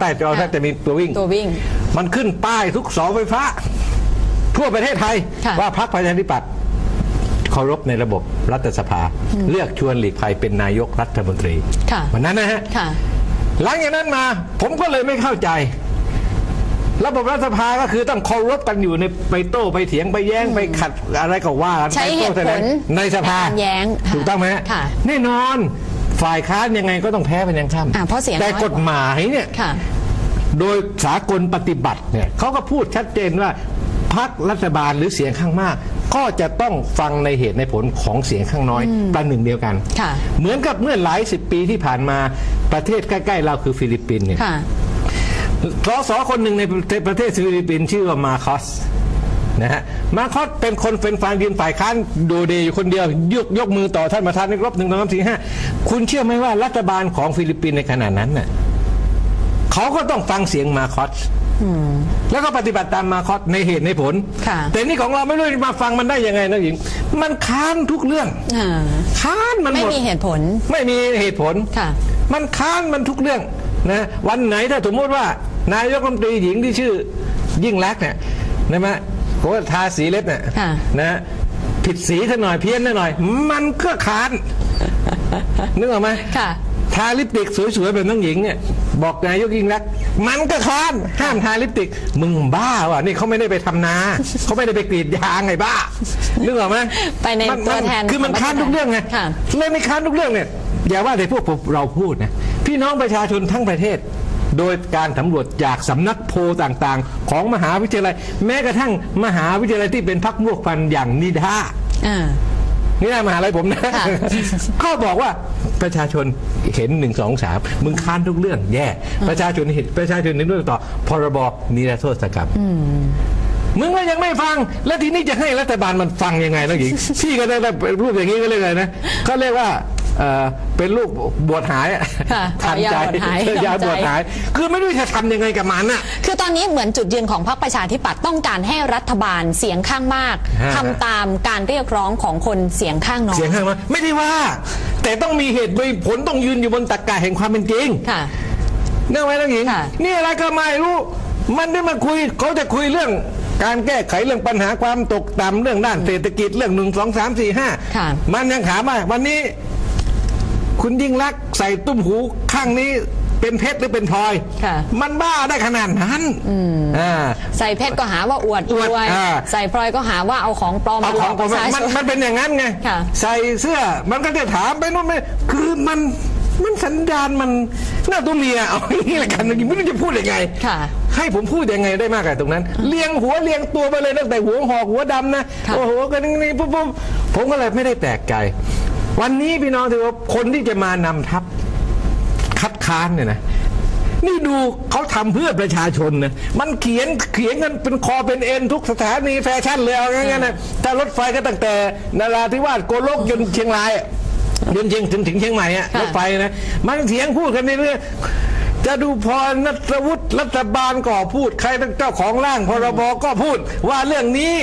ใต้จอค่ะถ้าจะมีตัววิ่ง ตัววิ่ง มันขึ้นป้ายทุกเสาไฟฟ้า ทั่วประเทศไทย ค่ะ ว่าพรรคประชาธิปัตย์เคารพในระบบรัฐสภา เลือกชวนหลีกภัยเป็นนายกรัฐมนตรีค่ะ วันนั้นนะฮะ ค่ะ หลังจากนั้นมาผมก็เลยไม่เข้าใจ ระบบรัฐสภาก็คือต้องเคารพกันอยู่ในไปโต้ไปเถียงไปแย้งไปขัดอะไรก็ว่ากันใช้ไปเหโต้ตุแถผลลงในสภาในการแย้งค่ะถูกต้องไหมฮะค่ะ แน่นอน ฝ่ายค้านยังไงก็ต้องแพ้เป็นยังข้ามอ่าเพราะเสียงแต่น้อยกว่ากฎหมายเนี่ยค่ะ โดยสากลปฏิบัติเนี่ยเขาก็พูดชัดเจนว่าพรรครัฐบาลหรือเสียงข้างมาก ก็จะต้องฟังในเหตุในผลของเสียงข้างน้อยประหนึ่งเดียวกัน ค่ะ เหมือนกับเมื่อหลายสิบปีที่ผ่านมาประเทศใกล้ๆเราคือฟิลิปปินส์เนี่ย ค่ะ สสคนหนึ่งในประเทศฟิลิปปินส์ชื่อว่ามาคอส นะฮะมาคอสเป็นคนเป็นฝ่ายยืนฝ่ายค้านโดเดย์อยู่คนเดียวยกยกมือต่อท่านประธานในรบหนึ่งสองสามสี่ห้าคุณเชื่อไหมว่ารัฐบาลของฟิลิปปินส์ในขณะนั้นน่ะเขาก็ต้องฟังเสียงมาคอสแล้วก็ปฏิบัติตามมาคอสในเหตุในผลค่ะแต่นี่ของเราไม่รู้จะมาฟังมันได้ยังไงนะหญิง มันค้านทุกเรื่องอ่าค้านมันหไม่มดมีเหตุผล ไม่มีเหตุผลค่ะมันค้านมันทุกเรื่องนะวันไหนถ้าสมมติว่านายกรัฐมนตรีหญิงที่ชื่อยิ่งรักษณ์เนี่ยนะมะ เขาว่าทาสีเล็บเนี่ยค่ะ นะผิดสีซะหน่อยเพี้ยนซะหน่อย มันก็ค้านนึกออกไหมค่ะ ทาลิปสติกสวยๆแบบน้องหญิงเนี่ยบอกนายกยิ่งรักษณ์มันก็ค้านห้ามทาลิปสติก มึงบ้าว่ะนี่เขาไม่ได้ไปทำนา เขาไม่ได้ไปกรีดยางไงบ้านึกออกไหมไปในมัตัวแทนคือมันค้านทุกเรื่องไงค่ะเรื่องในค้านทุกเรื่องเนี่ยอย่าว่าแต่พวกผมเราพูดนะพี่น้องประชาชนทั้งประเทศ โดยการสำรวจจากสำนักโพลต่างๆ ของมหาวิทยาลัย แม้กระทั่งมหาวิทยาลัยที่เป็นพักมวกฟันอย่างนิด้าอ่านี่ได้มหาลัยผมนะค่ะก็บอกว่าประชาชนเห็นหนึ่งสองสามมึงค้านทุกเรื่องแย่ ประชาชนเห็นประชาชนเห็นด้วยต่อ พรบนิรโทษกรรมมึงก็ยังไม่ฟัง แล้วทีนี้จะให้รัฐบาลมันฟังยังไงนะหญิงพี่ก็ได้รูปอย่างนี้ก็เรียกอะไรนะก็เรียกว่า เอ่อเป็นลูกบวชหายอะค่ะทันใจขอยาบวชหายยาบวชหาย คือไม่รู้จะทำยังไงกับมันน่ะ คือตอนนี้เหมือนจุดยืนของพรรคประชาธิปัตย์ต้องการให้รัฐบาลเสียงข้างมากฮะ ทำตามการเรียกร้องของคนเสียงข้างน้อย เสียงข้างมากไม่ได้ว่า แต่ต้องมีเหตุมีผลต้องยืนอยู่บนตรรกะแห่งความเป็นจริง ค่ะ เนื่องไว้ต้องหญิงค่ะ นี่อะไรก็ไม่รู้ มันได้มาคุยเขาจะคุยเรื่องการแก้ไขเรื่องปัญหาความตกต่ำเรื่องด้านเศรษฐกิจเรื่องหนึ่งสองสามสี่ห้าค่ะ มันยังถามว่าวันนี้ คุณยิ่งรักษณ์ใส่ตุ้มหูข้างนี้เป็นเพชรหรือเป็นพลอย ค่ะ มันบ้าได้ขนาดนั้นอ่า ใส่เพชรก็หาว่าอวดอวดรวยอ่า ใส่พลอยก็หาว่าเอาของปลอมเอามาหลขอองกผปมระชาชมันน มันเป็นอย่างนั้นไง ค่ะ ใส่เสื้อมันก็จะถามไปนู่นไปคือมันมันสันดานมันหน้าตัวเมียเอาอย่างนี้ละกันไม่รู้จะพูดยังไง ค่ะ ให้ผมพูดยังไงได้มากกว่าตรงนั้น เลียงหัวเลียงตัวไปเลยตั้งแต่หัวหอกหัวดำนะค่ะ โอ้โหกันนี่ปุ๊บปุ๊บผมก็เลยไม่ได้แปลกใจ วันนี้พี่น้องถือว่าคนที่จะมานำทัพคัดค้านเนี่ยนะนี่ดูเขาทำเพื่อประชาชนนะมันเขียนเขียนกันเป็นคอเป็นเอ็นทุกสถานีแฟชั่นเลยเอางั้นๆนะถ้ารถไฟก็ตั้งแต่นาราธิวาสโกลกจนเชียงรายอะจนเชียงถึงถึงเชียงใหม่อะค่ะรถไฟนะมันเถียงพูดกันในเรื่องจะดูพรนัทวุฒิรัฐบาลก็พูดใครเป็นเจ้าของร่างพรบก็พูดว่าเรื่องนี้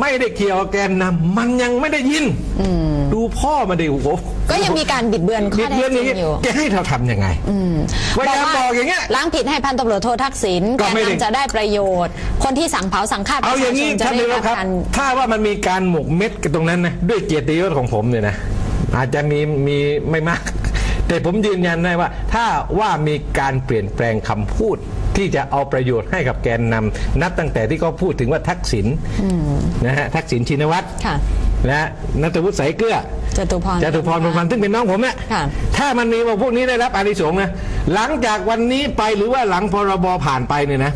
ไม่ได้เกี่ยวกับแกนนำมันยังไม่ได้ยินดูพ่อมาดิโอ้โหก็ยังมีการบิดเบือนข้บิอดเท็เบือนจอจริย่างงนี้อยู่จะให้เราทำยังไงว่าจะบอกอย่างเงี้ย ล้างผิดให้พันตำรวจโททักษิณก็แกนไม่ได้ นำจะได้ประโยชน์ คนที่สั่งเผาสั่งฆ่าประเอาอชาย่างชนี้นจะท่านได้นายรักบครับ การ ถ้าว่ามันมีการหมกเม็ดกันตรงนั้นนะด้วยเกียรติยศของผมเนี่ยนะอาจจะมีมีไม่มาก แต่ผมยืนยันได้ว่า ถ้าว่ามีการเปลี่ยนแปลงคำพูด ที่จะเอาประโยชน์ให้กับแกนนำนับตั้งแต่ที่เขาพูดถึงว่าทักษิณนะฮะทักษิณชินวัตรค่ะนะฮะนัทวุฒิสายเกลือจตุพรจตุพรพรหมพันธ์ซึ่งเป็นน้องผมเนี่ยค่ะ ถ้ามันมีว่าพวกนี้ได้รับอานิสงส์นะหลังจากวันนี้ไปหรือว่าหลังพรบผ่านไปเนี่ยนะ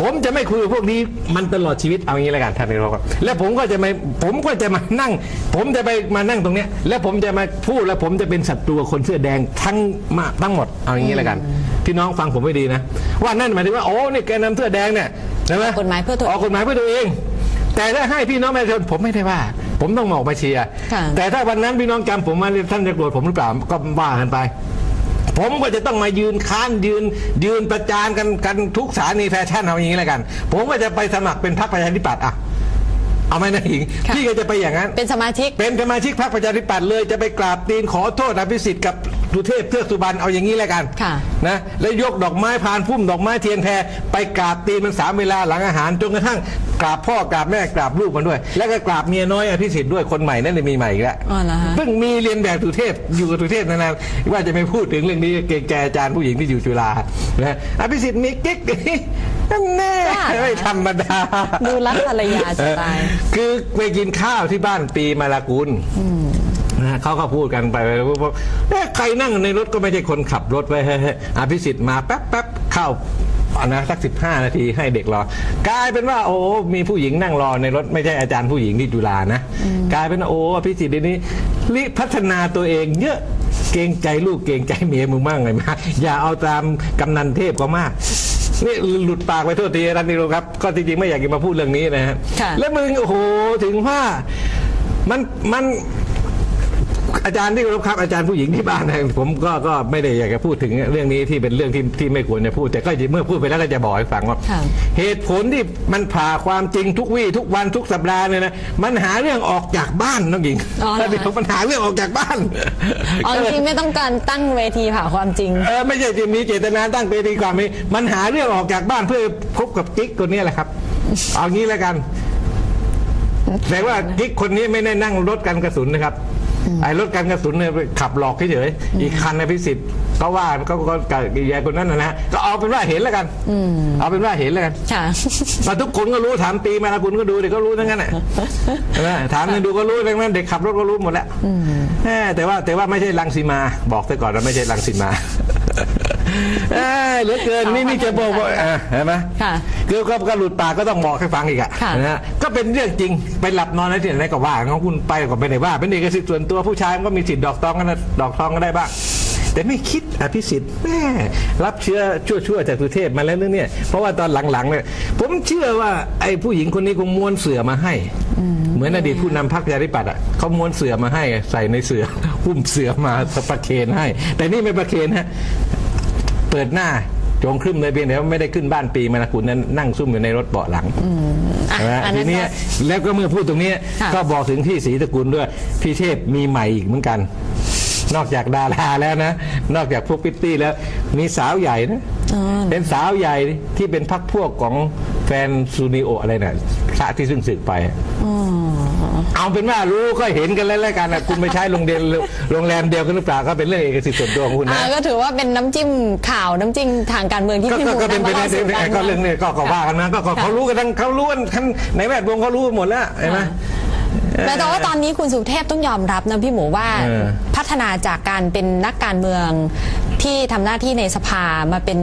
ผมจะไม่คุยกับพวกนี้มันตลอดชีวิตเอางี้แล้วกันท่านนายกครับแล้วผมก็จะไม่ผมก็จะมานั่ง ผมจะไปมานั่งตรงเนี้ยแล้วผมจะมาพูดแล้วผมจะเป็นศัตรูกับคนเสื้อแดงทั้งมาทั้งหมดเอาอย่างนี้แล้วกันพี่น้องฟังผมไม่ดีนะ ว่านั่นหมายถึงว่าโอ้นี่แกนนำเสื้อแดงเนี่ยใช่ไหมกฎหมายเพื่อตัวเองออกกฎหมายเพื่อตัวเอง แต่ถ้าให้พี่น้องประชาชนผมไม่ได้ว่า ผมต้องออกมาเชียร์ค่ะแต่ถ้าวันนั้นพี่น้องจำผมมาท่านจะโกรธผมหรือเปล่าก็ว่ากันไป ผมก็จะต้องมายืนค้านยืน ยืนประจานกันกันทุกสถานีแฟชั่นเอาอย่างนี้แล้วกัน ผมก็จะไปสมัครเป็นพรรคประชาธิปัตย์อะเอาไหมนะหญิงค่ะพี่ก็จะไปอย่างนั้น เป็นสมาชิก เป็นสมาชิกพรรคประชาธิปัตย์เลยจะไปกราบตีนขอโทษอภิสิทธิ์กับ สุเทพเทือกสุบรรณเอาอย่างนี้แล้วกันค่ะนะแล้วยกดอกไม้พานพุ่มดอกไม้เทียนแพรไปกราบตีนมันสามเวลาหลังอาหารจนกระทั่งกราบพ่อกราบแม่กราบลูกมันด้วย แล้วก็กราบเมียน้อยอภิสิทธิ์ด้วยคนใหม่นั่นเลยมีใหม่อีกแล้วอ๋อเหรอฮะ เพิ่งมีเรียนแบบสุเทพอยู่กับสุเทพนานๆว่าจะไม่พูดถึงเรื่องนี้เกรงใจอาจารย์ผู้หญิงที่อยู่จุฬานะอภิสิทธิ์มีกิ๊กนั่นแน่ว่าไม่ธรรมดา ดูรักภรรยาจะตาย คือไปกินข้าวที่บ้านปีมาลากุล นะเขาก็พูดกันไปว่าเอ๊ะใครนั่งในรถก็ไม่ใช่คนขับรถไปเฮ้ยๆอภิสิทธิ์มาแป๊บแป๊บเข้าอะนะสักสิบห้านาทีให้เด็กรอกลายเป็นว่าโอ้มีผู้หญิงนั่งรอในรถไม่ใช่อาจารย์ผู้หญิงที่จุฬานะ กลายเป็นว่าโอ้อภิสิทธิ์เดี๋ยวนี้ริพัฒนาตัวเองเยอะเกรงใจลูกเกรงใจเมียมึงมากเลยมากอย่าเอาตามกำนันเทพเขามากนี่หลุดปากไปโทษทีรันนิโรครับ ก็จริงๆไม่อยากจะมาพูดเรื่องนี้นะฮะค่ะแล้วมึงโอ้โหถึงว่ามันมัน อาจารย์ที่เคารพครับอาจารย์ผู้หญิงที่บ้านนะผมก็ก็ไม่ได้อยากจะพูดถึงเรื่องนี้ที่เป็นเรื่องที่ที่ไม่ควรจะพูด แต่ก็เมื่อพูดไปแล้วก็จะบอกให้ฟังว่า ค่ะเหตุผลที่มันผ่าความจริงทุกวี่ทุกวันทุกสัปดาห์เนี่ยนะมันหาเรื่องออกจากบ้านน้องหญิงอ๋อเหรอถ้าเดี๋ยวมันหาเรื่องออกจากบ้าน อ๋อจริงๆไม่ต้องการตั้งเวทีผ่าความจริง เออไม่ใช่จะมีเจตนาตั้งเวทีความมีมันหาเรื่องออกจากบ้านเพื่อพบกับกิ๊กคนนี้แหละครับ เอางี้แล้วกันแต่ว่ากิ๊กคนนี้ไม่ได้นั่งรถกันกระสุนนะครับ ไอ้รถกันกระสุนเนี่ยไปขับหลอกเฉยๆอีกคันนะพิสิทธิ์ก็ว่าก็ก็กับยายคนนั้นนะนะก็เอาเป็นว่าเห็นแล้วกันเอาเป็นว่าเห็นแล้วกันค่ะมาทุกคนก็รู้ถามปีมาละคุณก็ดูเด็กก็รู้ทั้งนั้นแหละใช่ไหมถามกันดูก็รู้ทั้งนั้นเด็กขับรถก็รู้หมดแล้วแหมแต่ว่าแต่ว่าไม่ใช่ลังสีมาบอกแต่ก่อนว่าไม่ใช่ลังสีมา เอ้ยเหลือเกินนี่นี่จะบอกว่าอะเห็นไหมค่ะ คือก็ก็หลุดปากก็ต้องบอกให้ฟังอีกอะค่ะ นะฮะก็เป็นเรื่องจริงไปหลับนอนในที่ไหนก็ว่าของคุณไปก็ไม่ได้ว่า เป็นเอกสิทธิ์ส่วนตัวผู้ชายมันก็มีสิทธิ์ดอกตองกันนะดอกทองก็ได้บ้าง แต่ไม่คิดอภิสิทธิ์แม่รับเชื้อชั่วๆจากสุเทพมาแล้วนึงเนี่ยเพราะว่าตอนหลังๆเนี่ยผมเชื่อว่าไอ้ผู้หญิงคนนี้คงม้วนเสือมาให้ เหมือนอดีตผู้นำพรรคประชาธิปัตย์อะเขาม้วนเสือมาให้ใส่ในเสือหุ้มเสือมาประเคนให้ แต่นี่ไม่ประเคนฮะ เปิดหน้าโจงครึ่มเลยเพียงแต่ว่าไม่ได้ขึ้นบ้านปีมานะคุณนั้นนั่งซุ่มอยู่ในรถเบาะหลังอะนะฮะอันทีนั้นเนี้ยก็แล้วก็เมื่อพูดตรงนี้ค่ะก็บอกถึงพี่ศรีตระกูลด้วยพี่เทพมีใหม่อีกเหมือนกัน นอกจากดาราแล้วนะ นอกจากพวกพิตตี้แล้ว มีสาวใหญ่นะเป็นสาวใหญ่ที่เป็นพักพวกของแฟนซูนิโออะไรน่ะพระที่ซึ่งสึกไป เอาเป็นว่ารู้ก็เห็นกันแล้วแล้วกันนะคุณไปใช้โรงเรียนโรงแรมเดียวกันหรือเปล่าก็เป็นเรื่องเอกสิทธิ์ส่วนตัวของคุณอ่านะก็ถือว่าเป็นน้ำจิ้มข่าวน้ำจิ้มทางการเมืองที่ก็พี่หก็มูก็เป็นไปนำมาได้เล่าสู่กันก็เรื่องนี้ก็ก็ว่ากันนะก็ก็เขารู้กันทั้งเขารู้กันทั้งในแวดวงเขารู้หมดแล้วเห็นไหม แต่แต่ว่าตอนนี้คุณสุเทพต้องยอมรับนะพี่หมูว่า เออ พัฒนาจากการเป็นนักการเมือง ที่ทำหน้าที่ในสภามาเป็น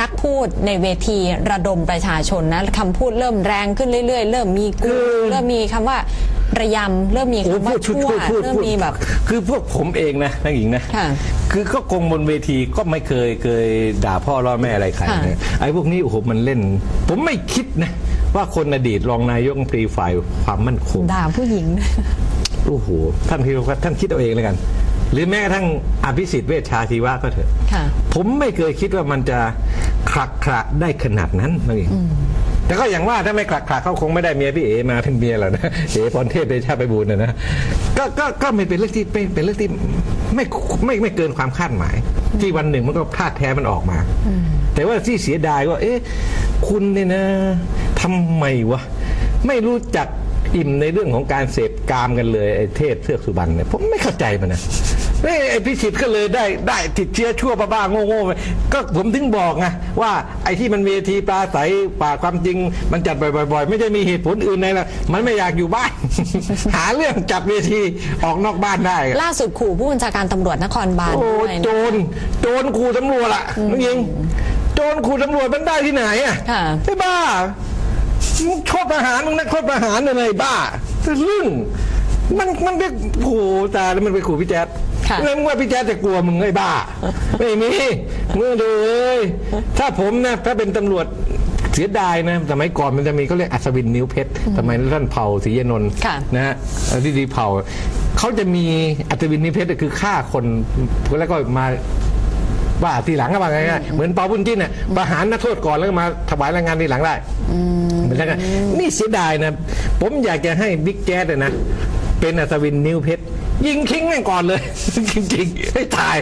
นักพูดในเวทีระดมประชาชนนะคำพูดเริ่มแรงขึ้นเรื่อยๆ เริ่มมีกูเริ่มมีคำว่าระยำเริ่มมีโอ้คำว่าพูดพูดชั่วพูดพูดเริ่มพูดมีแบบ คือพวกผมเองนะนักหญิงนะค่ะคือก็คงบนเวทีก็ไม่เคยเคยด่าพ่อล่อแม่อะไรใครค่ะนะไอ้พวกนี้โอ้โหมันเล่น ผมไม่คิดนะ ว่าคนอดีตรองนายกรัฐมนตรีฝ่ายความมั่นคงด่าผู้หญิงโอ้โหท่านคิดว่าท่านคิดเอาเองแล้วกัน หรือแม้กระทั่งอภิสิทธิ์เวชชาชีวะก็เถอะ ค่ะ ผมไม่เคยคิดว่ามันจะขลักขระได้ขนาดนั้นนั่นเองแต่ก็อย่างว่าถ้าไม่ขลักขระเขาคงไม่ได้เมียพี่เอมาเป็นเมียหรอกนะเอพรเทพเดชาไปบูลย์นะนะก็ก็ก็ไม่เป็นเรื่องที่เป็นเป็นเรื่องที่ไม่ไม่ไม่เกินความคาดหมาย ที่วันหนึ่งมันก็พลาดแท้มันออกมา แต่ว่าที่เสียดายก็เอ๊ะคุณเนี่ยนะทำไมวะไม่รู้จักอิ่มในเรื่องของการเสพกามกันเลยไอ้เทพเทือกสุบรรณเนี่ยผมไม่เข้าใจมันนะ เอ้ยไอ้พิชิตก็เลยได้ได้ติดเชื้อชั่วบ้าๆโง่ๆไปก็ผมถึงบอกไงว่าไอ้ที่มันเวทีปลาใสป่ากความจริงมันจัดบ่อยๆ ไม่ใช่มีเหตุผลอื่นใดละมันไม่อยากอยู่บ้าน หาเรื่องจัดเวทีออกนอกบ้านได้ ล่าสุดขู่ผู้บัญชาการตำรวจนครบาลโอ้ด้วยโจนะรโจรขู่ตำรวจอะน้องยิงโจรขู่ตำรวจมันได้ที่ไหนอะค่ะไอ้บ้ามึงโทษประหารมึงนักโทษประหารอะไรบ้าเรื่องมันมันไปโอ้โหตายแล้วมันไปขู่พี่แจ๊ดค่ะ แล้วมึงว่าพี่แจ๊ดจะกลัวมึงไอ้บ้า ไม่มีมึงดูเลยถ้าผมนะถ้าเป็นตำรวจเสียดายนะสมัยก่อนมันจะมีเขาเรียกอัศวินนิ้วเพชรสมัยท่านเผ่าศรียนนท์ค่ะ นะฮะที่ดีเผ่าเขาจะมีอัศวินนิเพชรคือฆ่าคนแล้วก็มาว่าทีหลังก็ว่าไงๆเหมือนเปาบุญจิ้นเนี่ยประหารนักโทษก่อนแล้วก็มาถวายแรงงานทีหลังได้เหมือนกันนี่เสียดายนะ ผมอยากจะให้บิ๊กแจ๊ดเนี่ยนะ เป็นอัศวินนิ้วเพชร ยิงทิ้งแม่งก่อนเลย จริงๆให้ตาย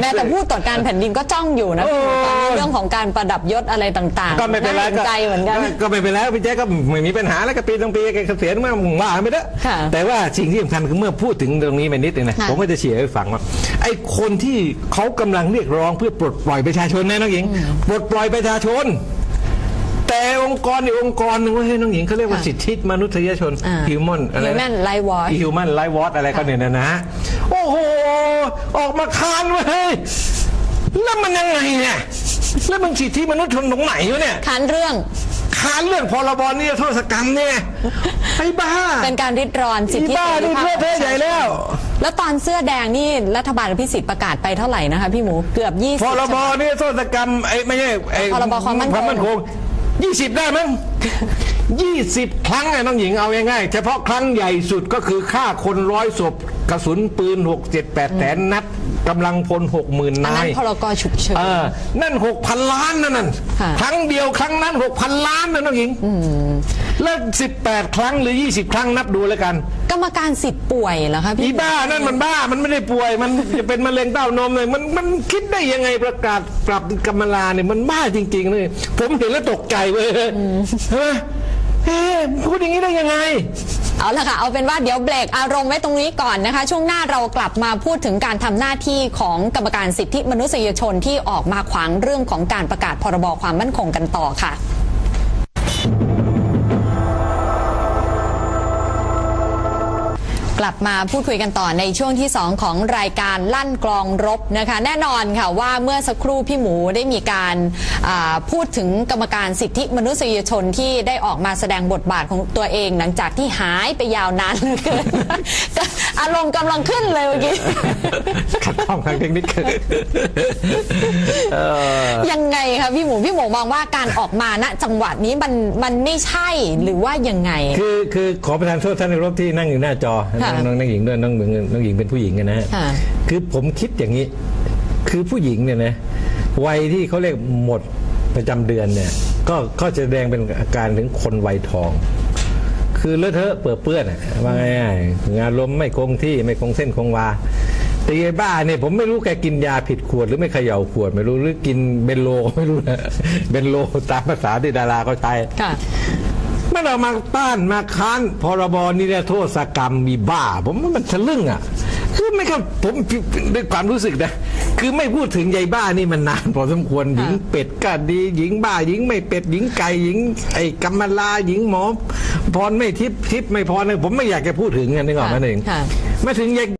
แม้แต่ผู้ตรวจการแผ่นดินก็จ้องอยู่นะโอ้ตอนนี้เรื่องของการประดับยศอะไรต่างๆก็ไม่เป็นไราห็ใจเหมือนกัน ก็ไม่เป็นไรพี่แจ๊คก็ไม่มีปัญหาแล้วก็ปีต้องปีแกเกษียณมาว่าไม่ได้ค่ะแต่ว่าสิ่งที่สำคัญคือเมื่อพูดถึงตรงนี้ไปนิดนึงนะค่ะ ผมก็จะเฉียร์ให้ฟังว่าไอ้คนที่เขากำลังเรียกร้องเพื่อปลดปล่อยประชาชนนะน้องหญิง ปลดปล่อยประชาชน แต่องค์กรอีกองค์กรหนึ่งว่าให้ยน้องหญิงเขาเรียกว่าค่ะสิทธิมนุษยชนอ่า ฮิวแมนอะไร Human Rights Watch ฮิวแมนไลฟ์วอตอะไรก็เนี่ยนะนะฮะโอ้โห ออกมาค้านเว้ยแล้วมันยังไงเนี่ยแล้วมันสิทธิมนุษยชนตรงไหนวะเนี่ย ค้านเรื่องค้านเรื่องพรบนิรโทษกรรมเนี่ยไอ้บ้าเป็นการริดรอนสิทธิอีบ้าเสรีนี่ภาพเพื่อเทใหญ่แล้วแล้วตอนเสื้อแดงนี่รัฐบาลอภิสิทธิ์ประกาศไปเท่าไหร่นะคะพี่หมูเกือบยี่สิบพรบนิรโทษกรรมไอ้ไม่ใช่ไอ้พรบความมั่นคงความมั่นคง ยี่สิบได้มั้งยี่สิบครั้งไอ้น้องหญิงเอาง่ายๆ เฉพาะครั้งใหญ่สุดก็คือฆ่าคนร้อยศพกระสุนปืนหกเจ็ดแปดแสนนัดกำลังพลหกหมื่นอันนานั้นยพรกฉุกเฉิน เออนั่นหกพันล้านนั่นนั่นค่ะ ครั้งเดียวครั้งนั้นหกพันล้านนะน้องหญิงแล้ วสิบแปดครั้งหรือยี่สิบครั้งนับดูแล้วกัน กรรมการสิทธิ์ป่วยเหรอคะอีพี่บ้านั่นมันบ้ามันไม่ได้ป่วย มันจะเป็นมะเร็งเต้านมเลยมันมันคิดได้ยังไงประกาศปรับกำมลาเนี่ยมันบ้าจริงๆเลยผมเห็นแล้วตกใจเว้ยเฮ้ยเฮ้ยพูดอย่างนี้ได้ยังไง เอาละค่ะ เอาเป็นว่าเดี๋ยวเบรกอารมณ์ไว้ตรงนี้ก่อนนะคะ ช่วงหน้าเรากลับมาพูดถึงการทำหน้าที่ของกรรมการสิทธิมนุษยชนที่ออกมาขวางเรื่องของการประกาศพรบความมั่นคงกันต่อค่ะ กลับมาพูดคุยกันต่อในช่วงที่ 2 ของรายการลั่นกลองรบนะคะแน่นอนค่ะว่าเมื่อสักครู่พี่หมูได้มีการอ่าพูดถึงกรรมการสิทธิมนุษยชนที่ได้ออกมาแสดงบทบาทของตัวเอง หลังจากที่หายไปยาวนานเหลือเกินอารมณ์กำลังขึ้นเลยเมื่อกี้ขัดข้องทางเทคนิคเออยังไงคะพี่หมูพี่หมูมองว่าการออกมาณจังหวัดนี้มันมันไม่ใช่หรือว่ายังไง คือคือขอประทานโทษท่านในรบที่นั่งอยู่หน้าจอค่ะน้องน้องหญิงด้วยน้องหญิงน้องหญิงเป็นผู้หญิงอะนะฮะค่ะคือผมคิดอย่างนี้ คือผู้หญิงเนี่ยนะวัยที่เขาเรียกหมดประจำเดือนเนี่ย ก็ก็จะแสดงเป็นอาการถึงคนวัยทอง คือเลอะเทอะเปื้อนเปื้อนอะว่าง่ายๆงานลมณ์ไม่คงที่ไม่คงเส้นคงวาตีไอ้บ้าเนี่ยผมไม่รู้แกกินยาผิดขวดหรือไม่เขย่าขวด ไม่รู้หรือกินเบนโลไม่รู้นะเบนโลตามภาษาที่ดาราเขาใช้ ค่ะมันเอามาต้านมาค้านพรบนิรโทษกรรมมีบ้า ผมว่ามันทะลึ่งอะคือไม่ครับผมด้วยความรู้สึกนะคือไม่พูดถึงยายบ้านี่มันนานพอสมควรหญิงเป็ดก็ดี หญิงบ้า หญิงไม่เป็ดหญิงไก่หญิง ไอ้กัมมลาหญิงหมอพรไม่ทิพย์ทิพย์ไม่พรเนี่ยผมไม่อยากจะพูดถึงกันนึกออกไหมค่ะหนึ่งค่ะมาถึงยาย